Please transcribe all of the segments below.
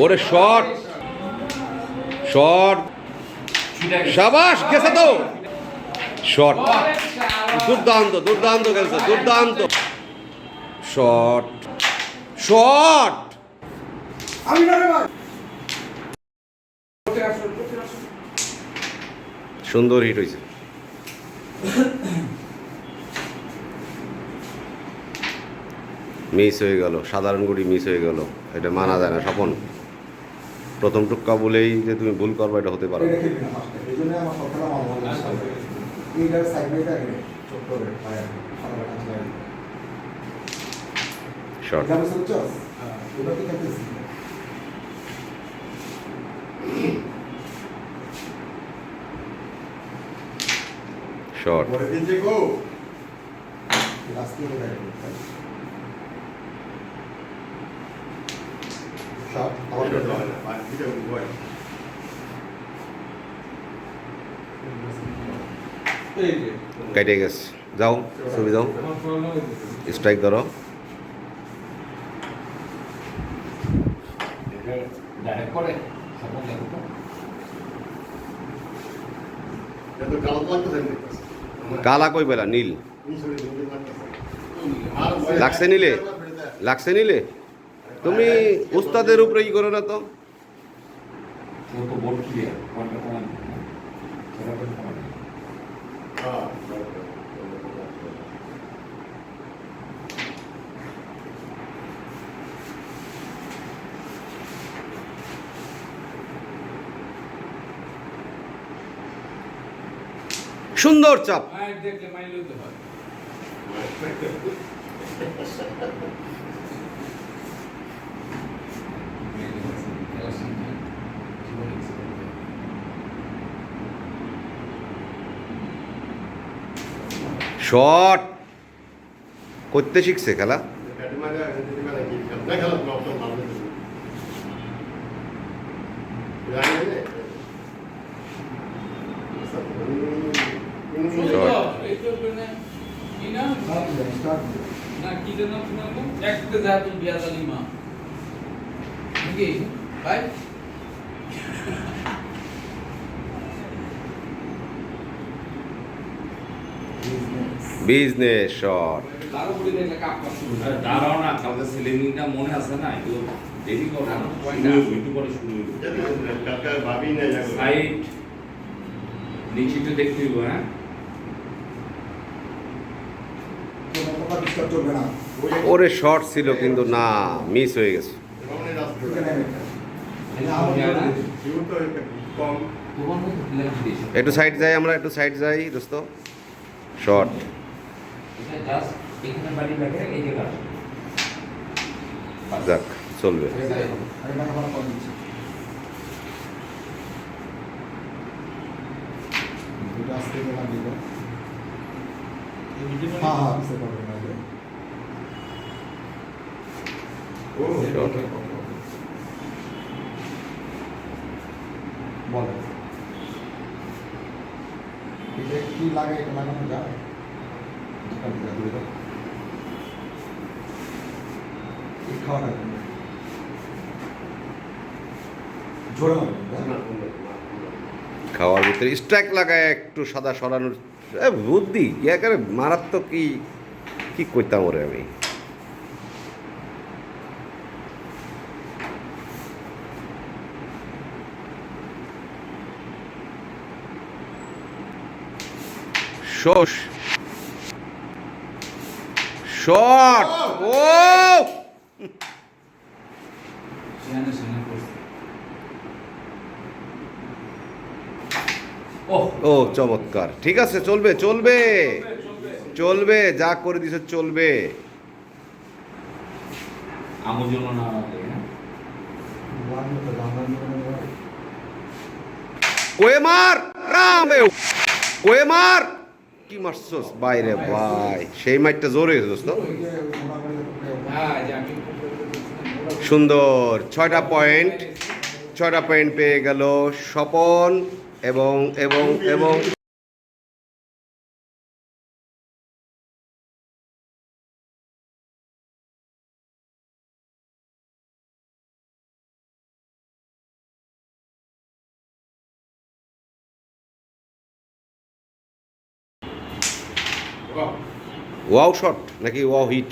ওরে shot. Shot. সাবাস গেছে তো। শট। দুর্দান্ত দুর্দান্ত গেছে দুর্দান্ত। শট। শট। আমি না রে ভাই। সুন্দর হিট হয়েছে। মিস হয়ে গেল সাধারণ গুড়ি মিস হয়ে গেল। এটা মানা যায় না স্বপন। প্রথম টুক্কা বলেই যে তুমি ভুল করবে এটা হতে পারে না। এটা খেলবি না ফার্স্টে এই জন্য আমার সব কেটে গেছে। যাও, ছবি যাও স্ট্রাইক ধরো। কালা কই বেলা নীল। লাগছে নিলে? লাগছে নিলে? তুমি উস্তাদের উপরে ই করো না তো। সুন্দর চাপ। মায়ের দেখলে মাইল হয়। শট। করতে শিখছে খেলা। মানে কি না স্টার্ট না কি যেন তোমার নাম একসাথে যা তুমি বিয়া জানি মা নাকি ভাই বিজনেস শট হয়। দাঁড়াও না কালকে সেলিমিংটা মনে আছে না? একটু দেরি করো না? একটু পরে শুরু হইব ভাবি না সাইড নিচে একটু দেখতে হইব হ্যাঁ? কোনো প্রকার ডিস্টার্ব চলবে না ওরে শর্ট ছিল কিন্তু না মিস হয়ে গেছে। একটা। সাইড যাই আমরা একটু সাইড যাই দোস্ত। শট এটা জাস্ট এখানে বাড়ি লাগে এই জায়গা যাক চলবে। আমি টাকা ভাড়া করে দিচ্ছি। দুটো আজকে গেলাম দিব হ্যাঁ হ্যাঁ বুঝতে পারবেন না যে। ও শট বলেন এটা কি লাগে? এটা লাগানো যায় দোকান থেকে দূরে দাও। এই খাওয়ার ভিতরে স্ট্রাইক লাগায় একটু সাদা সরানোর বুদ্ধি একেবারে মারাত্মক কি কি করতাম ওরে আমি? শোষ। শট। ও ও চমৎকার। ঠিক আছে চলবে চলবে। চলবে যা করে দিছে চলবে। আমার জন্য না লাগে হ্যাঁ। কোয়েমার রাম এ কোয়েমার। কি মারছস? বাইরে ভাই, সেই মাইটটা জোরে দোস্ত। সুন্দর, ছয়টা পয়েন্ট ছয়টা পয়েন্ট পেয়ে গেল স্বপন এবং এবং এবং ওয়াও শট নাকি ওয়াও হিট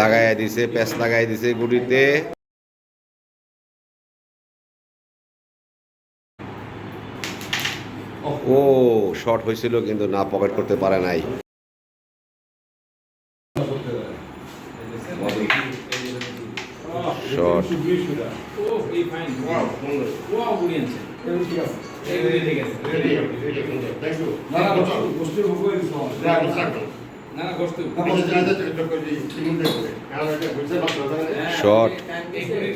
লাগাই দিছে প্যাচ লাগাই দিছে গুড়িতে ও শর্ট হয়েছিল কিন্তু না পকেট করতে পারে নাই। দিব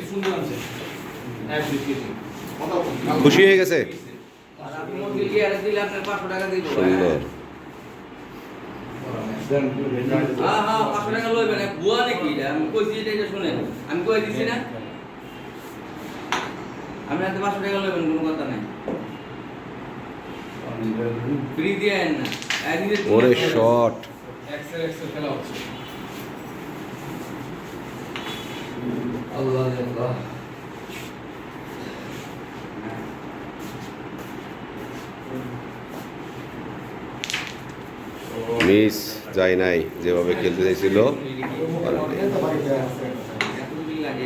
সুন্দর হ্যাঁ নাকি আমি কই দিছি না? আপনি পাঁচশো টাকা লইবেন, কোনো কথা নাই। ফ্রি দিয়ে না। ওরে। শট এক্সেল এক্সেল খেলা হচ্ছে আল্লাহ আল্লাহ মিস যায় নাই যেভাবে খেলতে চাইছিল। লাগে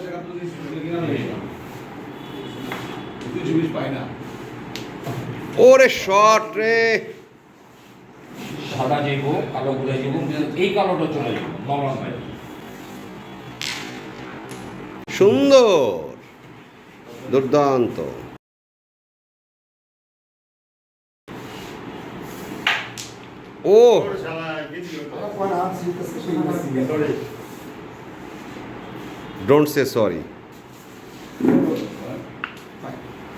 কিছু জিনিস পাই না। ওরে শর্ট রে। সাদা কালো এই কালোটা চলে নরম সুন্দর দুর্দান্ত। ও। ডোন্ট সে সরি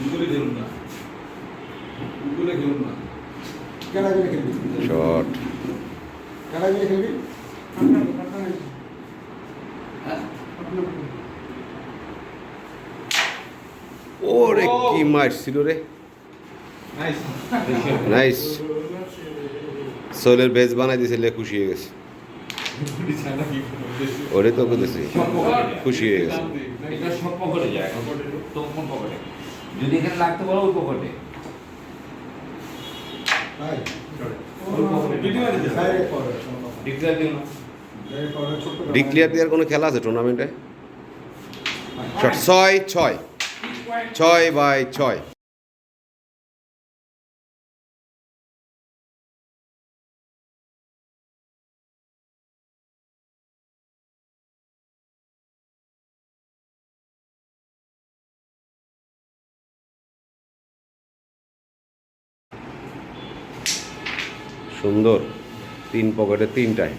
গুগলে খেলুন না। না। খেলবি? শর্ট খেলবি? হ্যাঁ? ওরে কি মারছিল রে। নাইস সোলের বেজ বানাই দিছে লে খুশি হয়ে গেছে। ওরে তো খুশি হয়ে গেছে। এটা সব যায় যদি এখানে লাগতে পারো ওই পকেটে ডিক্লেয়ার দেওয়ার কোনো খেলা আছে টুর্নামেন্টে ছয় ছয়। ছয় বাই ছয়। সুন্দর। তিন পকেটে তিনটায়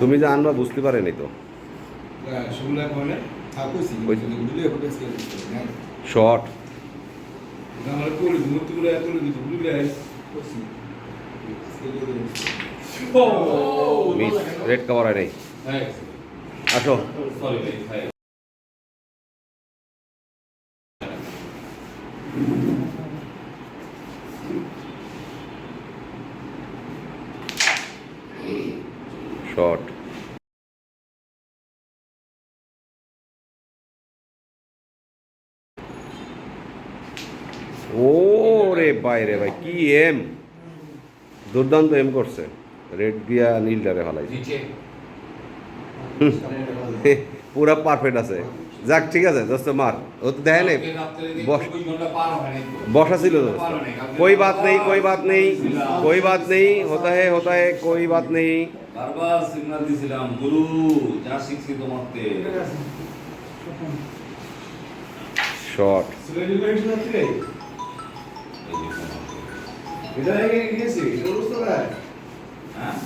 তুমি যে আনবা বুঝতে পারেনি তো। শর্ট। মানে হ্যাঁ কইছি কইছি। গুলি হবে স্কেল হ্যাঁ শট আমার করে মূর্তিগুলো এত করে দিত গুলিগুলো কইছি স্কেল দিয়ে ও মিস রেড কাভার হয় নাই হ্যাঁ আসো সরি ভাই শট ও রে ভাই রে ভাই কি এম দুর্দান্ত এম করছে রেড দিয়া নীলটারে ফেলাইছে নিচে পুরা পারফেক্ট আছে যাক ঠিক আছে দোস্ত মার ও তো দেখে নেই কালকে রাত্রে দেখি বস। চব্বিশ ঘন্টা পার হয়নি তো। বসা ছিল দোস্ত পার হয়নি, কালকে कोई बात नहीं कोई बात नहीं कोई बात नहीं होता है होता है कोई बात नहीं বারবার সিগন্যাল দিছিলাম গুরু যা শিখছি তোমাকে শর্ট এই হ্যাঁ?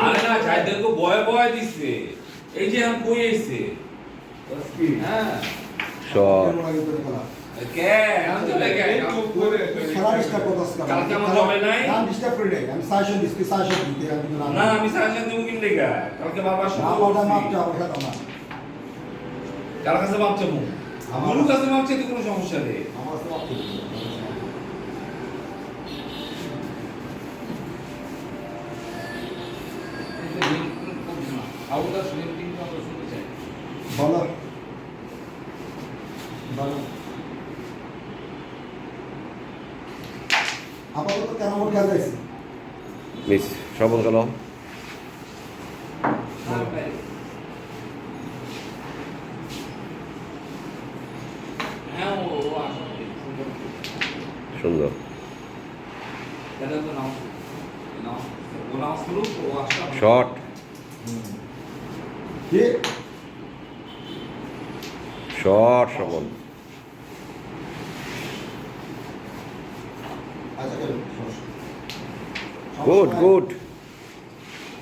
আরে না চাইদের তো বয়ে বয়ে দিচ্ছে। এই যে কই হ্যাঁ। কে? আমি ডিস্টার্ব করতেছ? কালকে আমার জবে নাই? না ডিস্টার্ব করি নাই। আমি সাজেশন দিচ্ছি সাজেশন দিতে আমি কিন্তু না আমি সাজেশন দিব কিন লেগে? কালকে বারবার না শুনতে ওটা মাপ বলছি। চাও ওটা দাও না কার কাছে মাপছে মু আমার- কাছে মাপছে তো কোনো সমস্যা নেই। আমার কাছে মাপ আউটার সুইমিং আমরা শুনতে চাই বলো বলো আপাতত কেন মোট খেলা যাইছি মিস শ্রবণ কলম সুন্দর শর্ট শর্ট শ্রবণ গুড গুড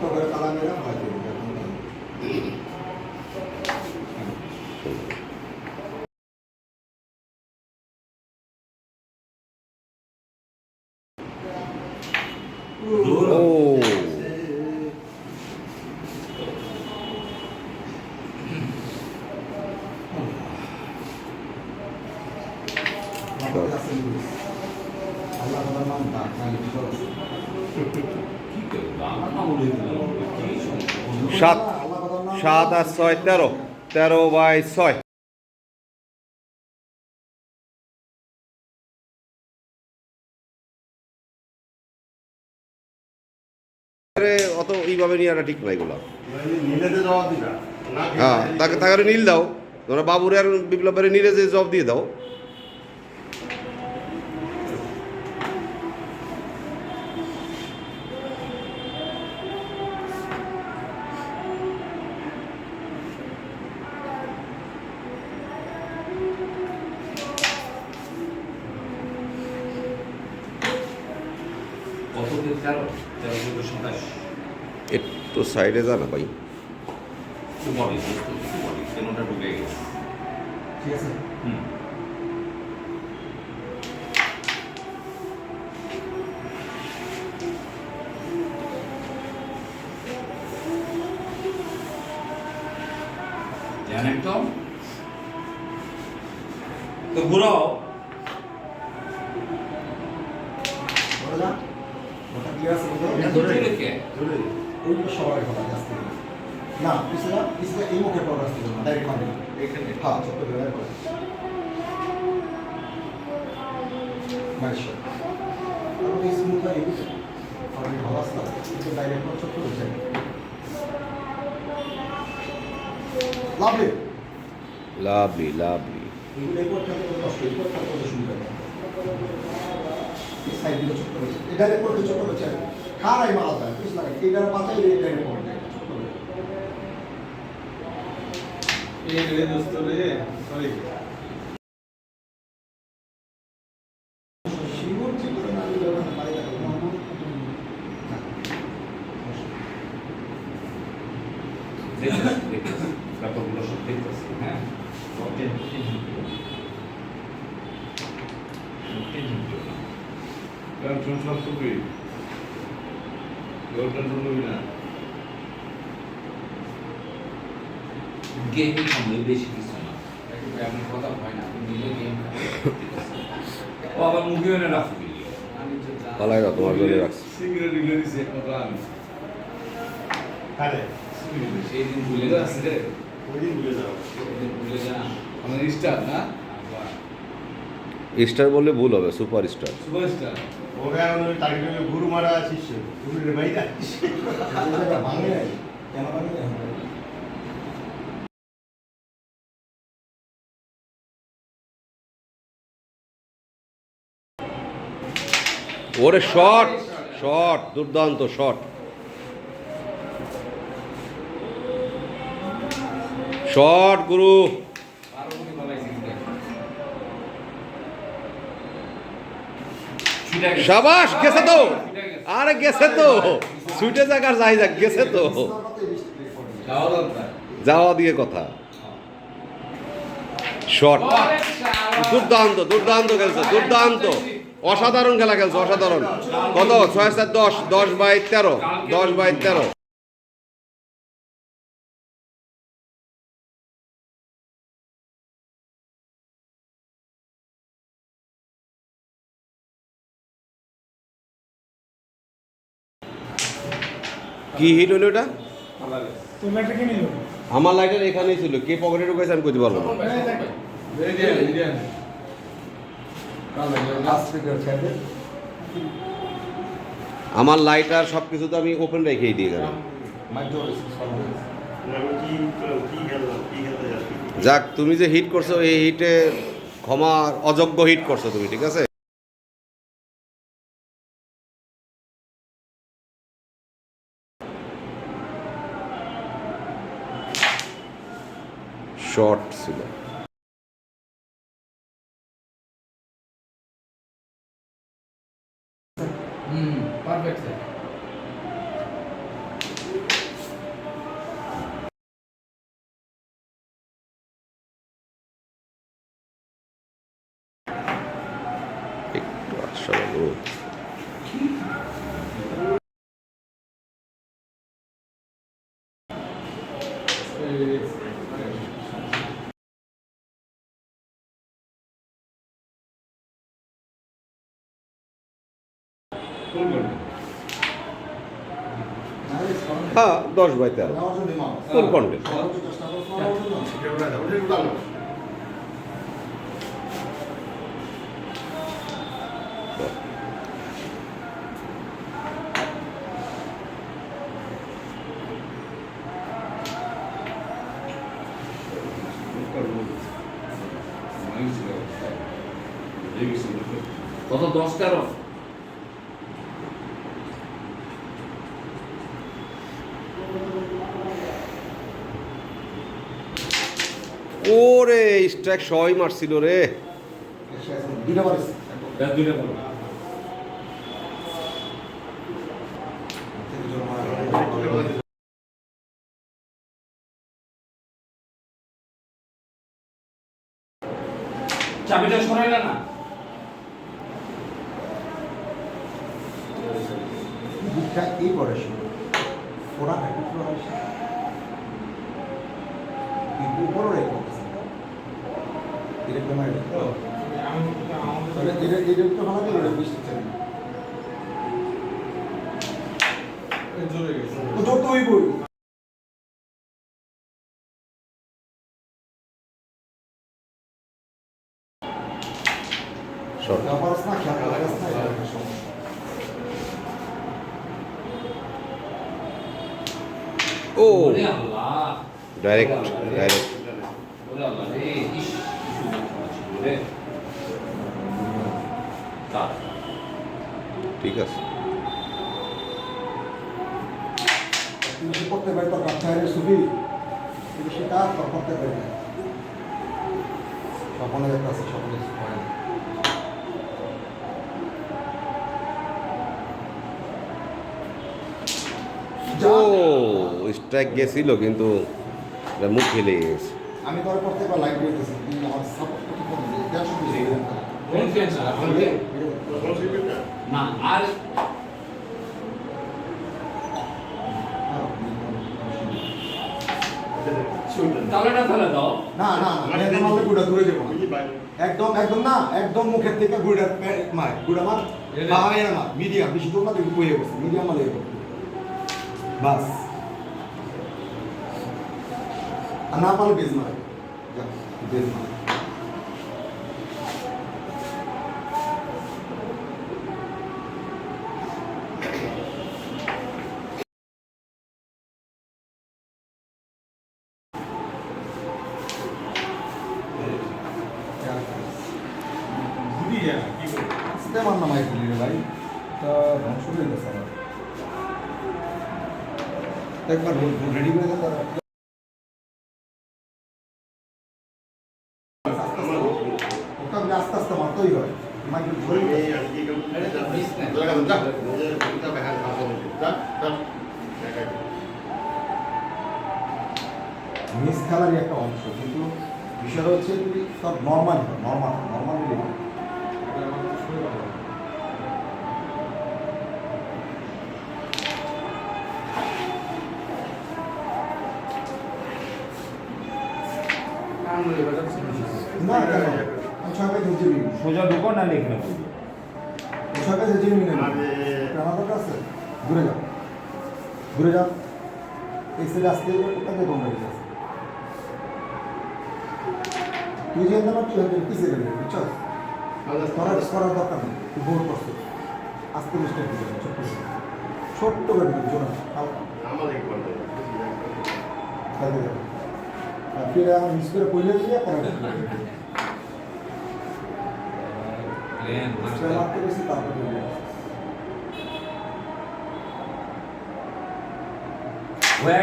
ছোট্ট করে কালা মেরা ভালো করে ओ আল্লাহ তাআলার নাম ডাক না লিখে করো কি করবে আমার নাম উঠে দিলাম কি সমস্যা সাত আল্লাহ তাআলার নাম সাত আর ছয় তেরো। তেরো বাই ছয়। অত এইভাবে নিয়ে আনা ঠিক নাই এগুলো। নিলেতে জবাব দিবা। না হ্যাঁ তাকে তাকে নীল দাও। তোমরা বাবুরে আর বিপ্লবের নীলে যে জব দিয়ে দাও কত দিন তেরো তেরো চোদ্দ সাতাশ একটু সাইডে যা না ভাই। ঠিক আছে। হুম। জানেন তো তো ঘুরাও ওটা যা ওটা ক্লিয়ার আছে এটা বুঝলে? তো চলে কে এইগুলো সবার কথা আসতে না পিছনে না পিছনে এই মুখের পর আসতে না ডাইরেক্ট মানে এখানে হ্যাঁ নাইস আর এই স্মুথ আর এগুলো আর এই ভালো আসতে কিন্তু ডাইরেক্ট করে ছোট্ট লাভলি। Lovely lovely. এগুলো এই করতে কষ্ট এই করতে হবে এই সাইডগুলো ছোট্ট করে এই ডাইরেক্ট করতে ছোট্ট করে চাই খারাই মারা যায় বুঝ লাগে এইটার পাতাই এই ডাইরেক্ট করে যায় ছোট্ট করে। শিমুর ঠিক করে না দিলে ওখানে বাইরে যাবে না। দেখুন দেখুন দেখতেছি হ্যাঁ টেন টেন টেন টেনশন সব করবি টেনশন করবি না। গেমিং সামনে বেশি কিছু না। আপনার কথা হয় না আপনি নিজে গেম ও আবার মুখে এনে রাখবি যা পালাই না তোমার জন্য রাখছি। সিগারেট দিলে দিছে কথা আমি। আরে। সেই দিন ভুলে যাচ্ছে রে ওই দিন ভুলে যাও। দিন ভুলে যা আমাদের স্টার না? স্টার বললে ভুল হবে সুপার স্টার ওরে শট শট দুর্দান্ত শট। শট গুরু বারো কোটি বলাইছি কিন্তু সাবাস গেছে তো। আরে গেছে তো। সুইটে জায়গার যাই যাক গেছে তো। যাওয়া যাওয়া দিয়ে কথা। শট দুর্দান্ত দুর্দান্ত খেলছে দুর্দান্ত। অসাধারণ খেলা খেলছে অসাধারণ। কত? ছয় সাত দশ দশ বাই তেরো দশ বাই তেরো। কি হিট হলো এটা? আমার লাইটার এখানেই ছিল। কে পকেটে ঢুকেছে আমি কইতে পারব আমার লাইটার সব কিছু তো আমি ওপেন রেখেই দিয়ে গেলাম। যাক, তুমি যে হিট করছ, এই হিটে ক্ষমা অযোগ্য হিট করছ তুমি, ঠিক আছে? শর্ট ছিল। হ্যাঁ দশ বাই তেরো ফুল কন্টেন্ট এটা উড়া দাও এটা উড়া দাও কত দশ তেরো ওরে স্ট্রাইক সবাই মারছিল রে। এক চাবিটা সরাইলা না? দিকটা এই পরে শুরু ওরা উপরও রেখে তাহলে ভালো তো বই আল্লাহ। ডাইরেক্ট ওরে আল্লাহ রে। ডাইরেক্ট ওরে আল্লাহ রে ইস কি সুন্দর খেলা ছিল রে তার। ঠিক আছে। করতে পারি কাছে আরে কিন্তু সেটা করতে পারি না। হয় ও স্ট্রাইক গেছিল কিন্তু মুখ খেলে গেছে। আমি তোর পর লাইভ আমার সাপোর্ট করতে পারবি দেড়শো দিয়েছি কোন টেনশন আছে না আর তালাটা তালা দাও। না না না একদম আমাদের গুড়া দূরে যাব একদম একদম না একদম মুখের থেকে গুড়া মার গুড়া মার বাবা এর মার মিডিয়াম বেশি না তুই বইয়ে বসে মিডিয়াম মালে বাস। আর না পারলে বেজ মারে বেজ মারে। না ছয় পেজ হচ্ছে সোজা ঢুকো না লিখে নেব ছয় পেজ হচ্ছে আমার আছে ঘুরে যাও। ঘুরে যাও। এই সাইডে আসতে ওটাকে বন্ধ হয়ে গেছে তুই যে না তুই হয়তো পিছিয়ে গেলি বুঝছ? করার করার দরকার নেই তুই ভোট করছ আস্তে মিস্টেক দিবে ছোট্ট করে। ছোট্ট করে দিবি জোনা ফিরে আমার মিস করে পইলে দিয়ে পরে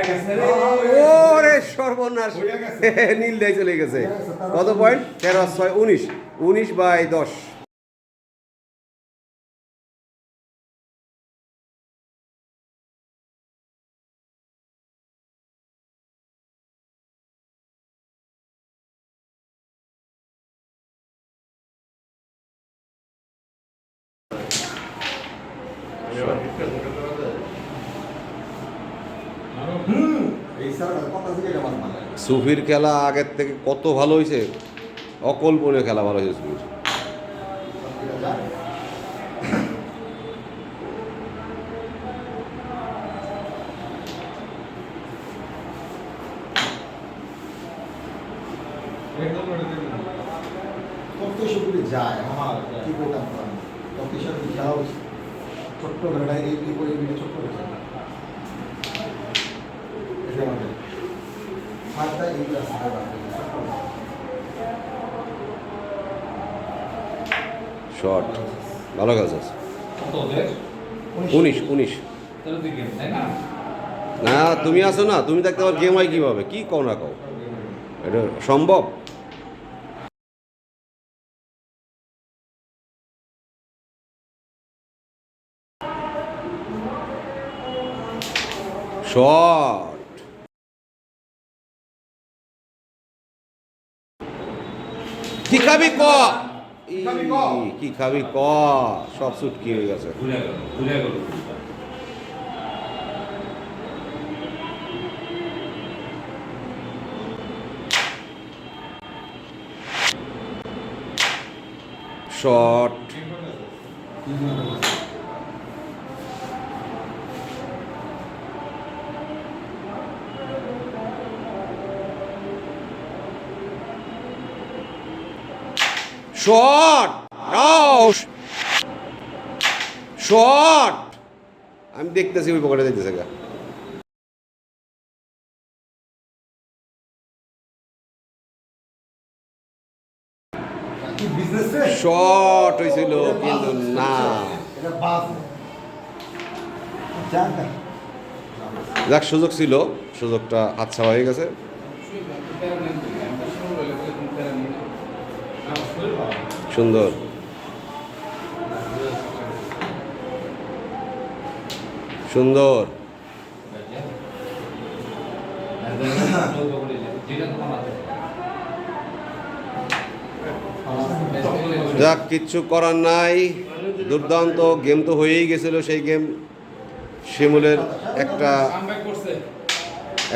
গেছে ওরে সর্বনাশ। নীল দেয় চলে গেছে। কত পয়েন্ট তেরো ছয় উনিশ। উনিশ বাই দশ হুম এই স্যার কথা থেকে এটা আমার মানে সুফির খেলা আগের থেকে কত ভালো হয়েছে? অকল্পনীয় খেলা ভালো হয়েছে সুফির। ছোট্ট করে ছোট্ট আমাদের হাতটা আছে। শর্ট। ভালো কত ওদের? উনিশ। উনিশ না? না তুমি আসো না তুমি থাকতে আবার গেম হয় কীভাবে কী কও না কও। এটা সম্ভব? শট কি? খাবি ক কি? খাবি ক? সব সুটকি হয়ে গেছে। ভুলে শট শট শট আমি দেখতেছি ওই পকেটে দেখতেছে গা। শট হয়েছিল কিন্তু না। যাক সুযোগ ছিল সুযোগটা হাতছাড়া হয়ে গেছে। সুন্দর। সুন্দর। যাক, কিচ্ছু করার নাই। দুর্দান্ত গেম তো হয়েই গেছিল সেই গেম। শিমুলের একটা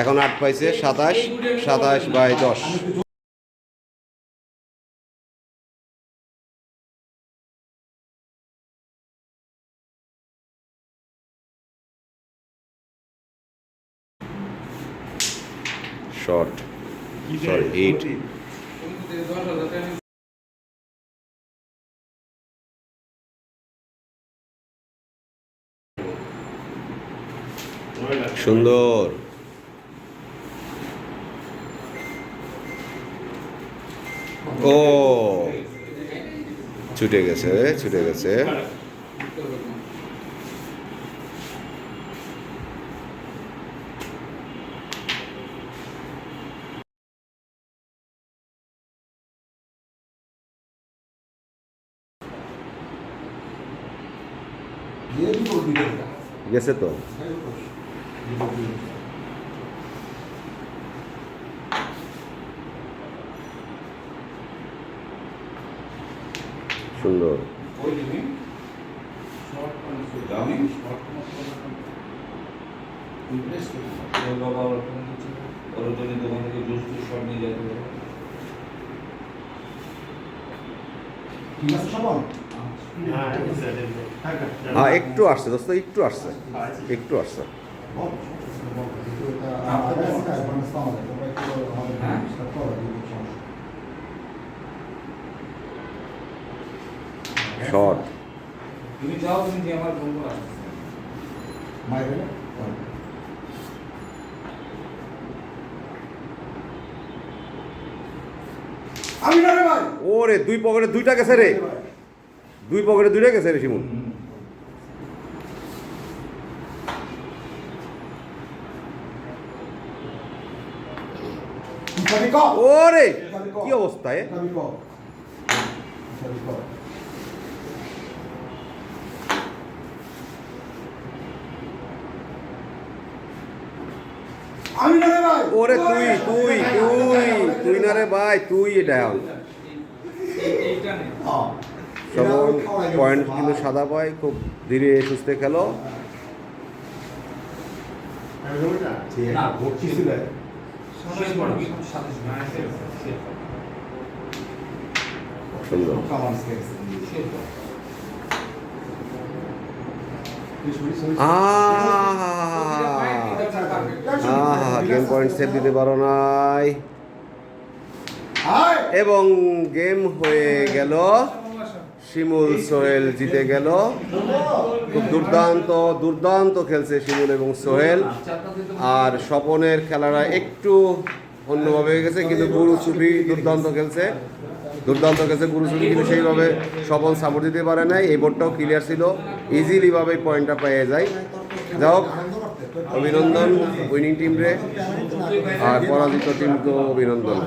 এখন আট পাইছে সাতাশ সাতাশ বাই দশ। সরি এইট সুন্দর। ও ছুটে গেছে ছুটে গেছে দিয়ে দিব দিতে হবে। গেছে তো সুন্দর ওই দিনই দামি ওর বাবা ওর ফোন দিচ্ছে ওর জন্য দোকান থেকে জুস টুস সব নিয়ে যেতে হবে ঠিক আছে সবন হ্যাঁ একটু আসছে দোস্ত একটু আসছে একটু আসছে। শর্ট তুমি যাও তুমি যে আমার ফোন করা মাইরে আমি না রে ভাই ওরে দুই পকেটে দুইটা গেছে রে। দুই পকেটে দুইটা গেছে রে শিমুল। ওরে কি অবস্থা এ? ওরে তুই তুই তুই তুই না রে ভাই তুই এটা হ্যাঁ। সবন পয়েন্ট কিন্তু সাদা পায় খুব ধীরে সুস্থে খেলো। গেম পয়েন্ট সেভ দিতে পারো নাই। এবং গেম হয়ে গেল। শিমুল সোহেল জিতে গেল। খুব দুর্দান্ত দুর্দান্ত খেলছে শিমুল এবং সোহেল। আর স্বপনের খেলাটা একটু অন্যভাবে হয়ে গেছে, কিন্তু গুরু চুপি দুর্দান্ত খেলছে। দুর্দান্ত খেলছে গুরু চুপি কিন্তু সেইভাবে স্বপন সাপোর্ট দিতে পারে নাই। এই বোর্ডটাও ক্লিয়ার ছিল। ইজিলিভাবে পয়েন্টটা পেয়ে যায়। যাই হোক, অভিনন্দন উইনিং টিম রে। আর পরাজিত টিম তো অভিনন্দন।